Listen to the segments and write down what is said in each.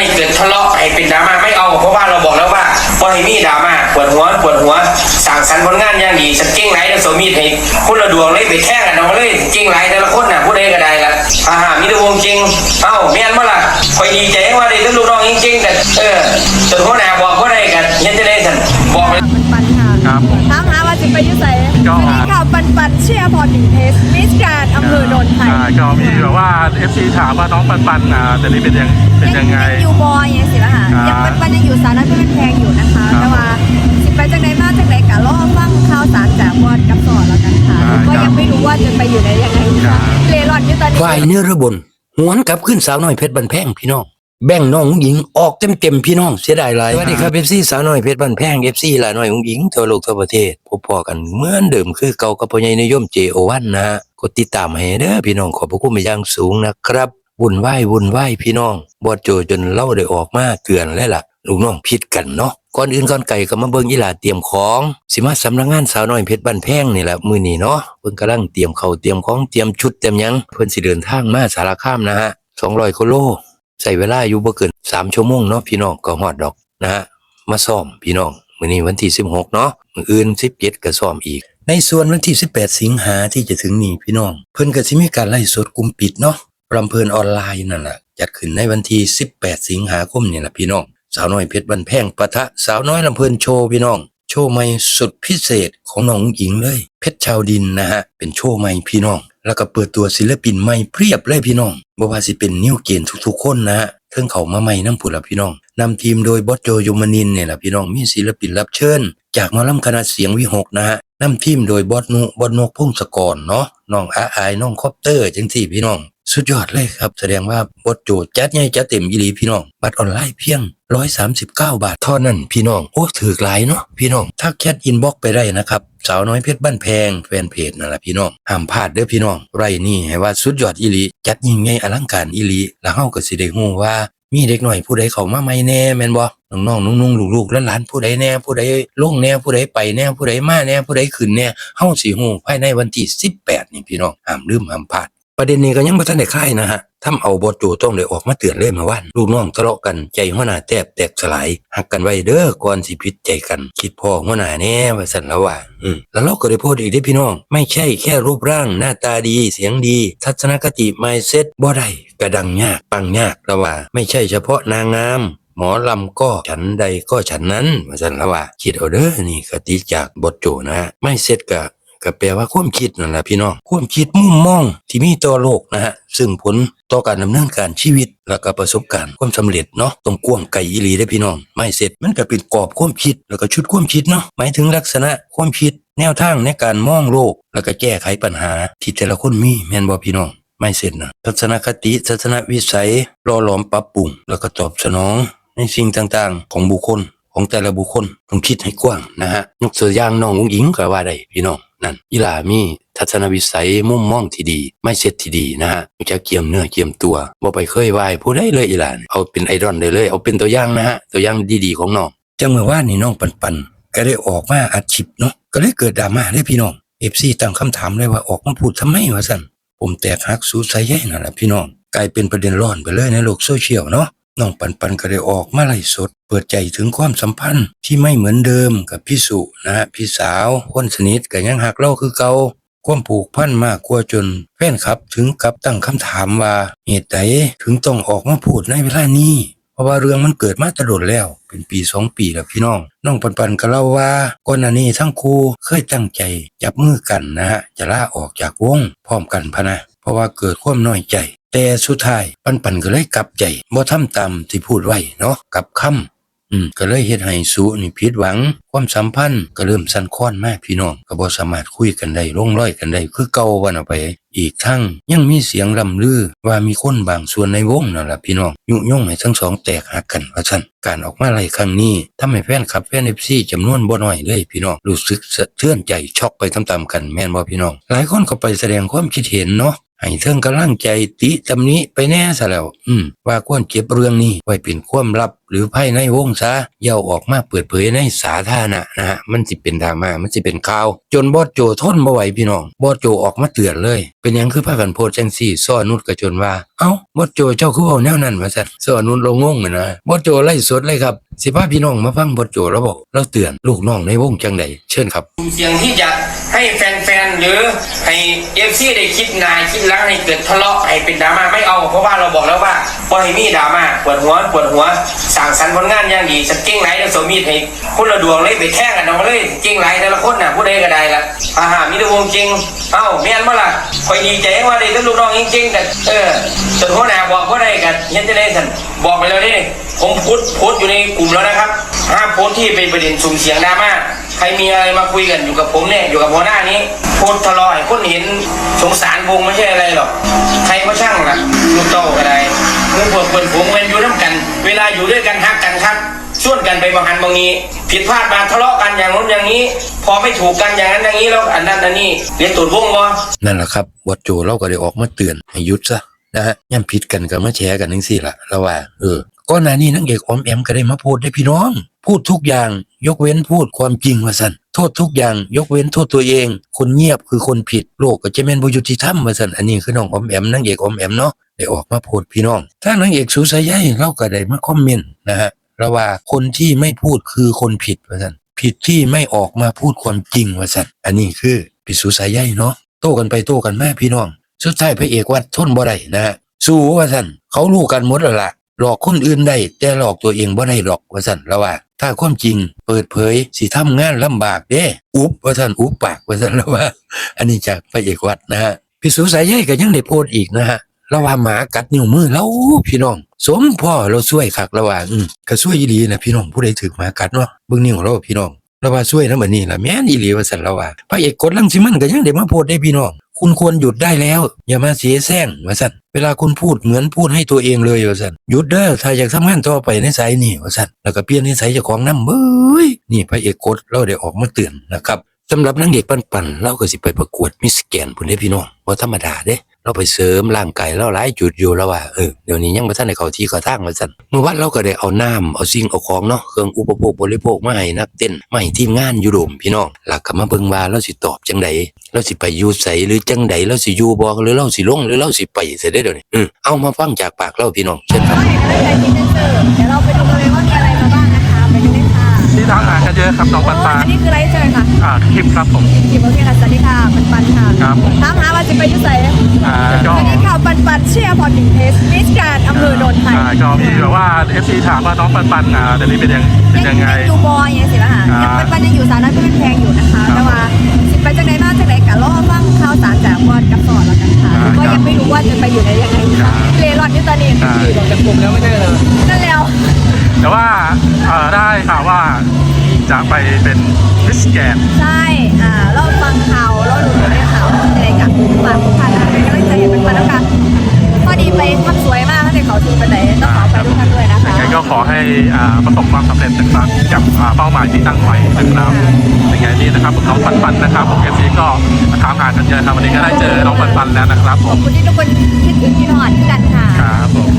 ให้เกิดทะเลาะให้เป็นดราม่าไม่เอาเพราะว่าเราบอกแล้วว่าพอให้มีดราม่าปวดหัวปวดหัวสั่งสรรผลงานอย่างดีฉันเก่งไรเดี๋ยวโสมีดให้คนละดวงเลยไปแท่งกันเอาเลยเก่งไรแต่ละคนน่ะผู้ใดก็ได้ละอาหามีแต่วงจริงเอ้าไม่นเมื่อล่ะคอยดีใจว่าได้ทั้งลูกน้องจริงๆกันเออจนหัวหน้าบอกว่าได้กันเฮ็ดจะได้สันบอกเลยปัน ค่ะครับถามหาว่าจะไปอยุ่ใส่ก็วันนี้ค่ะปันปันเชียร์พอดีเพสมิสแกรนด์อำเภอโนนไทยอ่าก็มีแบบว่า FC ถามว่าน้องปันปันอ่าตอนนี้เป็นยังเป็นยังไง ยังอยู่บอยยังสิละค่ะอ่ายัยังปันปันยังอยู่สารนัดเป็นแพงอยู่นะคะ ครับแต่ว่าสิไปจากไหนมาจากไหนกะรอฟังข่าวสารจากบอดกับต่อแล้วกันค่ะอ่าก็ครัยับงไม่รู้ว่าจะไปอยู่ไหนยังไงครัค่ะบเลร่อนอยู่ตอนนี้ ฝ่ายเนื้อระบนหวนกลับขึ้นสาวน้อยเพชรบันแพงพี่น้อง แบ่งน้องหญิงออกเต็มเต็มๆพี่น้องเสียดายหลายสวัสดีครับเอฟซีสาวน้อยเพชรบันแพงเอฟซีหลาน้อยหญิงทั่วโลกทั่วประเทศพบพอกันเหมือนเดิมคือเก่ากับพ่อใหญ่นิยมเจโอวันนะฮะกดติดตามให้เด้อพี่น้องขอบพระคุณเป็นอย่างสูงนะครับวุ่นวายวุ่นวายพี่น้องบอดโจจนเล่าได้ออกมาเตือนแล้วล่ะลูกน้องผิดกันเนาะก่อนอื่นก่อนไก่ก็มาเบิ่งอีหลาเตรียมของ สิมาสำนักงานสาวน้อยเพชรบันแพงนี่แหละมื้อนี้เนาะเพิ่นกำลังเตรียมข้าวเตรียมของเตรียมชุดเตรียมหยังเพิ่นสิเดินทางมาสารคามนะฮะ200กิโล ใส่เวลาอยู่บ่เกินสามชั่วโมงเนาะพี่น้องก็ฮอดดอกนะฮะมาซ่อมพี่น้องมื้อนี้วันที่16เนาะมื้ออื่น17ก็ซ่อมอีก ในส่วนวันที่18สิงหาที่จะถึงนี้พี่น้อง เพิ่นก็สิมีการไล่สดกลุ่มปิดเนาะรำเพลินออนไลน์นั่นแหละจัดขึ้นในวันที่ 18 สิงหาคมนี่แหละพี่น้อง สาวน้อยเพชรบันแพงปะทะสาวน้อยลำเพลินโชว์พี่น้อง โชว์ใหม่สุดพิเศษของน้องหญิงเลย เพชรชาวดินนะฮะ เป็นโชว์ใหม่พี่น้อง แล้วก็เปิดตัวศิลปินใหม่เพียบเลยพี่น้องบ่ว่าสิเป็นนิ้วเกนทุกๆคนนะฮะเทิงเขามาใหม่น้ำผุละพี่น้องนำทีมโดยบอสโจยมนินเนี่ยแหละพี่น้องมีศิลปินรับเชิญ จากมอลำคณะเสียงวิหกนะฮะนำทีมโดยบอสนุบอสนกพงศกรเนาะน้องอาอายน้องคอปเตอร์จังสี่พี่น้อง สุดยอดเลยครับ แสดงว่าบทโจทย์จัดใหญ่จัดเต็มยีหลีพี่น้อง บัตรออนไลน์เพียง 139 บาทเท่านั้นพี่น้อง โอ้ถือหลายเนาะพี่น้องถ้าแคทอินบ็อกไปได้นะครับสาวน้อยเพชรบ้านแพงแฟนเพจนั่นแหละพี่น้องห้ามพลาดเด้อพี่น้อง ไรนี่ให้ว่าสุดยอดอีลีจัดยิ่งใหญ่อลังการอีลีแล้วเฮาก็สิได้ฮู้ว่ามีเด็กหน่อยผู้ใดเข้ามาใหม่แน่แม่นบ่น้องๆนุ่งๆลูกๆหลานผู้ใดแน่ผู้ใดลงแน่ผู้ใดไปแน่ผู้ใดมาแน่ผู้ใดขึ้นแน่เฮาสิฮู้ภายในวันที่18นี่พี่น้องห้ามลืมห้ามพลาด ประเด็นนี้ก็ยังบ่ทันได้คลายนะฮะทำเอาบทโจต้องได้ออกมาเตือนเลยเมื่อวานลูกน้องทะเลาะกันใจหัวหน้าแตบแตกสลายหักกันไว้เด้อก่อนสิผิดใจกัน คิดพ่อหัวหน้าแน่ว่าซั่นแล้วว่าอืมแล้วเราก็ได้พูดอีกได้พี่น้อง ไม่ใช่แค่รูปร่างหน้าตาดีเสียงดี ทัศนคติ mindset บ่ได้กระดังยากปังยากแล้วว่า ไม่ใช่เฉพาะนางงามหมอลำก็ฉันใดก็ฉันนั้นว่าซั่นล้วว่าคิดเอาเด้อนี่คติจากบทโจนะฮะไม่เสร็จกะ ก็แปลว่าความคิดนั่นแหละพี่น้องความคิดมุมมองที่มีต่อโลกนะฮะซึ่งผลต่อการดำเนินการชีวิตแล้วก็ประสบการณ์ความสำเร็จเนาะต้องกว้างไกลอีหลีได้พี่น้องไม่เสร็จมันก็เป็นกรอบความคิดแล้วก็ชุดความคิดเนาะหมายถึงลักษณะความคิด แนวทางในการมองโลก แล้วก็แก้ไขปัญหาที่แต่ละคนมีแม่นบ่พี่น้องไม่เสร็จนะทัศนคติทัศนวิสัยรอหลอมปรับปรุง แล้วก็ตอบสนองในสิ่งต่างๆ ของบุคคล ของแต่ละบุคคลต้องคิดให้กว้างนะฮะยกตัวอย่างน้องอุ้งอิงก็ว่าได้พี่น้องนั่นอีหลามีทัศนวิสัยมุมมองที่ดีไม่เสร็จที่ดีนะฮะจะเกี่ยมเนื้อเกี่ยมตัวบ่ไปเคยวายผู้ใดเลยอีหลานเอาเป็นไอดอลได้เลย เอาเป็นตัวอย่างนะฮะตัวอย่างดีๆของน้องจังเมื่อว่านี่น้องปันปันก็ได้ออกมาอัดคลิปเนาะก็เลยเกิดดราม่าได้พี่น้องเอฟซีตั้งคำถามเลยว่าออกมาพูดทำไมวะสั่นผมแตกหักสู้ใส่ใหญ่นั่นแหละพี่น้องกลายเป็นประเด็นร้อนไปเลยในโลกโซเชียลเนาะ น้องปันปันก็ได้ออกมาไล่สด เปิดใจถึงความสัมพันธ์ที่ไม่เหมือนเดิมกับพี่สุนะฮะพี่สาวคนสนิทก็ยังหักเล่าคือเก่าความผูกพันมากกว่าจนแฟนคลับถึงกับตั้งคำถามว่าเหตุใดถึงต้องออกมาพูดในเวลานี้ เพราะว่าเรื่องมันเกิดมาตลอดแล้ว เป็นปีสองปีแล้วพี่น้อง น้องปันปันก็เล่าว่าก่อนหน้านี้ทั้งคู่เคยตั้งใจจับมือกันนะฮะจะล่าออกจากวงพร้อมกันพะนะเพราะว่าเกิดความน้อยใจ แต่สุดท้ายปันปันก็เลยกลับใจบ่ทำตามที่พูดไว้เนาะกลับคำอืมก็เลยเฮ็ดให้สุนี่ผิดหวัง ความสัมพันธ์ก็เริ่มสั่นคลอนมากพี่น้องก็บ่สามารถคุยกันได้ลงรอยกันได้คือเก่าวันเอาไป อีกทั้งยังมีเสียงลำลือว่ามีคนบางส่วนในวงนั่นแหละพี่น้องยุยงให้ทั้งสองแตกหักกันว่าซั่นการออกมาไล่ครั้งนี้ทำให้แฟนคลับแฟน FC จำนวนบ่น้อยเลยพี่น้องรู้สึกสะเทือนใจช็อกไปตามๆกันแม่นบ่พี่น้อง หลายคนก็ไปแสดงความคิดเห็นเนาะ ให้เทิงกำลังใจติตำนี้ไปแน่ซะแล้ว อืมว่าควรเก็บเรื่องนี้ไว้เป็นความลับ หรือภายในวงซะย่าเอาออกมาเปิดเผยในสาธารณะนะฮะมันสิเป็นดราม่ามันสิเป็นข่าว จนบอสโจทนบ่ไหวพี่น้องบอสโจออกมาเตือนเลย เป็นยังคือพากันโพสต์จังซี่ซ้อนุดก็จนว่า เอ้าบอสโจเจ้าคือเว้าแนวนั้นว่าซั่นซ้อนุดลงงงเหมือนนะบอสโจไล่สดเลยครับสิพาพี่น้องมาฟังบอสโจแล้วบอกเราเตือนลูกน้องในวงจังใดเชิญครับเสียงที่จะให้แฟนๆหรือให้เอฟซีได้คิดนายคิดลังให้เกิดทะเลาะให้เป็นดราม่าไม่เอาเพราะว่าเราบอกแล้วว่าพอให้มีดราม่าปวดหัวปวดหัวสงสรรค์ผลงานอย่างดีจะเก่งไหลเดี๋ยวโสมีดให้คนละดวงเลยไปแท่งกันเอาเลยเก่งไหลแต่ละคนน่ะผู้ใดก็ได้ละอาหามีแต่วงจริงเอ้าแม่นมาละคอยดีใจว่าได้ทั้งลูกน้องจริงๆกันเออจนหัวหน้าบอกว่าได้กันเห็นจะได้สันบอกไปแล้วนี่ผมพูดพูดอยู่ในกลุ่มแล้วนะครับห้ามโพสต์ที่เป็นประเด็นสุ่มเสียงดราม่า ใครมีอะไรมาคุยกันอยู่กับผมเนี่ยอยู่กับหัวหน้านี้โพสต์ทะเลาะให้คนเห็นสงสารวงไม่ใช่อะไรหรอกใครก็ช่างล่ะลูกเต้าก็ได้เมื่อพวกเปิดผมเวนอยู่น้ำกัน เวลาอยู่ด้วยกันฮักกันครับชวนกันไปบางหันบางนี้ ผิดพลาดมาทะเลาะกันอย่างนู้นอย่างนี้ พอไม่ถูกกันอย่างนั้นอย่างนี้แล้วอันนั้นอันนี้เรียนตูดวงบ่นั่นแหละครับบอสโจเราก็ได้ออกมาเตือนให้ยุดซะนะฮะย่ำผิดกันก็มาแชร์กันทั้งสี่ละแล้วว่า เออก้อนหน้านี้นางเอกอมแอมก็ได้มาพูดได้พี่น้อง พูดทุกอย่าง ยกเว้นพูดความจริงว่าสันโทษทุกอย่างยกเว้นโทษตัวเอง คนเงียบคือคนผิดโลกก็จะเป็นบุยุติธรรมว่าสันอันนี้คือน้องออมแอมนางเอกออมแอมเนาะได้ออกมาพูดพี่น้อง ถ้านางเอกสุสายใยเราก็ได้มาคอมเมนต์นะฮะแล้วว่าคนที่ไม่พูดคือคนผิดว่าสันผิดที่ไม่ออกมาพูดความจริงว่าสันอันนี้คือผิดสุสายใยเนาะโต้กันไปโต้กันมาพี่น้องสุดท้ายพระเอกวัดทนบ่ได้นะฮะสู้ว่าสั่นเขารู้กันหมดแล้วล่ะ หลอกคนอื่นได้แต่หลอกตัวเองบ่ได้หรอกว่าสั่นแล้วว่า ถ้าความจริงเปิดเผยสิทำงานลำบากเด้ อุบว่าสั่นอุบปากว่าสั่นแล้วว่า อันนี้จากพระเอกวัดนะฮะพี่สุสายใยก็ยังได้โพสอีกนะฮะแล้วว่าหมากัดนิ้วมือแล้วพี่น้อง สมพ่อเราช่วยคักแล้วว่าอืมก็ช่วยอีหลีนะพี่น้องผู้ใดถือหมากัดเนาะเบิ่งนิ้วเราพี่น้องแล้วว่าช่วยนะบัดนี้ล่ะแม่นอีหลีว่าซั่นแล้วว่าพระเอกกดลังสิมันก็ยังได้มาโพดได้พี่น้อง คุณควรหยุดได้แล้ว อย่ามาเสียแซงว่าสั่นเวลาคุณพูดเหมือนพูดให้ตัวเองเลยว่าซั่นหยุดเด้อถ้าอยากทำงานต่อไปในสายนี่ว่าซั่นแล้วก็เปลี่ยนนิสัยเจ้าของน้ำเบ้ยนี่พระเอกกดเราได้ออกมาเตือนนะครับ สำหรับนางเอกปันๆเราก็สิไปประกวดมิสแกนพุ่นเด้พี่น้องบ่ธรรมดาเด้ เราไปเสริมร่างกายเราหลายจุดอยู่แล้วว่าเออเดี๋ยวนี้ยังบ่ทันได้เข้าที่เข้าทางว่าซั่นเมื่อวานเราก็ได้เอาน้ำเอาสิ่งเอาของเนาะเครื่องอุปโภคบริโภคมาให้นักเต้นมาให้ทีมงานอยู่โดมพี่น้องหลักก็มาเบิ่งว่าเราสิตอบจังไดเราสิไปอยู่ไสหรือจังไดเราสิอยู่บ่หรือเราสิลงหรือเราสิไปเสิได้เดี๋ยวนี้อือเอามาฟังจากปากเราพี่น้องเช่นครับเราเห็นเซอร์เดี๋ยวเราไปดูกันเลยว่ามีอะไร เยอะครับน้องปันปัอันนนี้คือไรเจอค่ะอ่าคลิปครับผมทีมโอเคค่ะสวัสดีค่ะปันปันค่ะครับผมถามหาว่าจะไปอยุ่ใส่อ่าสก็วัสดีค่ะปันปันเชียร์พอถึงเทสมิสการอำเภอโนนไทยอ่าก็มีแบบว่าเอฟซีถามว่าน้องปันปันอ่าเดี๋ยวนี้เป็นยังเป็นยังไงดูบอยยังสิละค่ะอ่ายังปันปันยังอยู่สารนั้นก็เป็นแพงอยู่นะคะครับแต่ว่า จะไปเป็นมิสแกนใช่อ่าเราฟังข่าวเราดูในข่าวในรายการผู้ฟังผู้พันอะไรก็เลยจะเห็นเป็นมาแล้วกันพอดีไปทำสวยมากถ้าในเขาทีไปไหนต้องขอไปทุกท่านด้วยนะคะยังไงก็ขอให้อ่าประสบความสำเร็จนะครับกับอ่าเป้าหมายที่ตั้งไว้นะครับยังไงนี่นะครับผมน้องปันปันนะครับผมเอฟซีก็ถามหากันเยอะครับวันนี้ก็ได้เจอน้องปันปันแล้วนะครับผขอบมคุณที่ทุกคนคิดถึงพี่นอนกันค่ะ ครับผม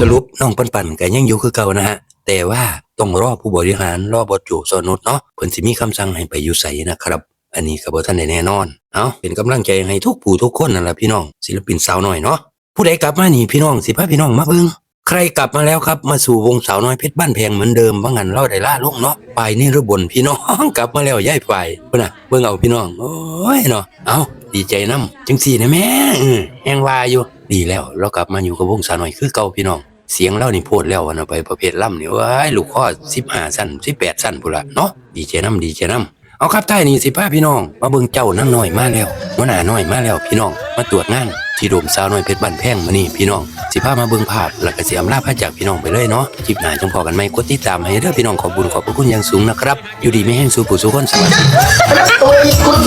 สรุปน้องปันปันก็ยังอยู่คือเก่านะฮะ แต่ว่า ต้องรอผู้บริหารรอบอจูสอนุดเนาะเพิ่นสิมีคำสั่งให้ไปอยู่ไสนะครับ อันนี้ก็บ่ทันได้แน่นอน เอาเป็นกำลังใจให้ทุกผู้ทุกคนนั่นแหละพี่น้องศิลปินสาวน้อยเนาะผู้ใดกลับมานี่พี่น้องสิพาพี่น้องมาเบิ่งใครกลับมาแล้วครับมาสู่วงสาวน้อยเพชรบ้านแพงเหมือนเดิมว่างั้นเราได้ล่าลงเนาะไปนี่ระบนพี่น้องกลับมาแล้วย้ายไปเพิ่นน่ะเบิ่งเอาพี่น้องโอ้ยเนาะเอาดีใจนํจังซี่นะแม่เออแฮงว่าอยู่ดีแล้วเรากลับมาอยู่กับวงสาวน้อยคือเก่าพี่น้อง เสียงเรานี่โพดแล้วอะนะไปประเภทล่ำนี่ว้ายลูกข้อสิบห้าสั้นสิบแปดสั้นพุ่นละเนาะดีเจน้ำดีเจน้ำเอาครับใต้นี่สิพาพี่น้อง มาเบิ่งเจ้านั่งน้อยมาแล้วหัวหน้าน้อยมาแล้วพี่น้อง มาตรวจงานที่โดมสาวน้อยเพชรบ้านแพงมานี่พี่น้อง สิพามาเบิ่งภาพแล้วก็สิอำลาพาจากพี่น้องไปเลยเนาะคลิปหน้าจังพอกันไหมกดติดตามให้เด้อพี่น้องขอบคุญขอบพระคุณอย่างสูงนะครับ อยู่ดีไม่แห้งสู้ผู้สู้คนสวัสดี Anak tua ikut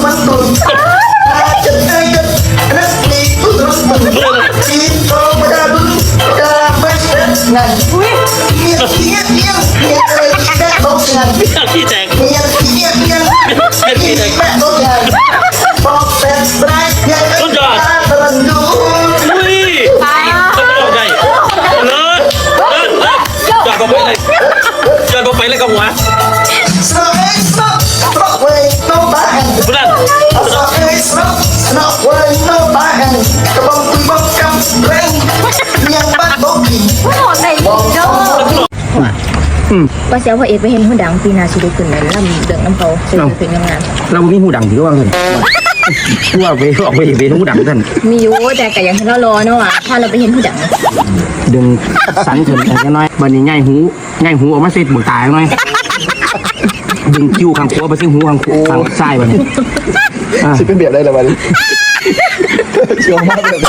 งินอุ้ยเงียบเงียบเงียบเงียบเลยแม่ต้องเงินเที่แตกเงียบเงียบเงียบแม่ต้องเงินบอกเป็นไรยังไงตาตระหนูอุ้ยไปเอาได้เลยจอดก็ไปเลยจอดก็ไปเลยกับหัว snap, snap, way, no bang. Kabang tibang kam, bang. Yang bat bogi. หอดได้ดีเด้อว่าเสียวพระเอกไปเห็นหุ่นดังปีนาชิได้ขึ้นในลำเดืองน้ำเขาเป็นเพลงงานเรามีหูดังถือว่าเงินทั่วไปออกไปเป็นหูดังท่านมีอยู่แต่ก็ยังเรารอเนาะอะถ้าเราไปเห็นหุ่นดังดึงสันถึงแต่น้อยบันนี้ง่ายหูง่ายหูออกมาเสร็จหมดตายหน่อยดึงคิ้วข้างขวาไปซึ่งหูข้างขวาข้างซ้ายบันนี้ สิเป็นแบบได้ละวันเชื่อมากเลย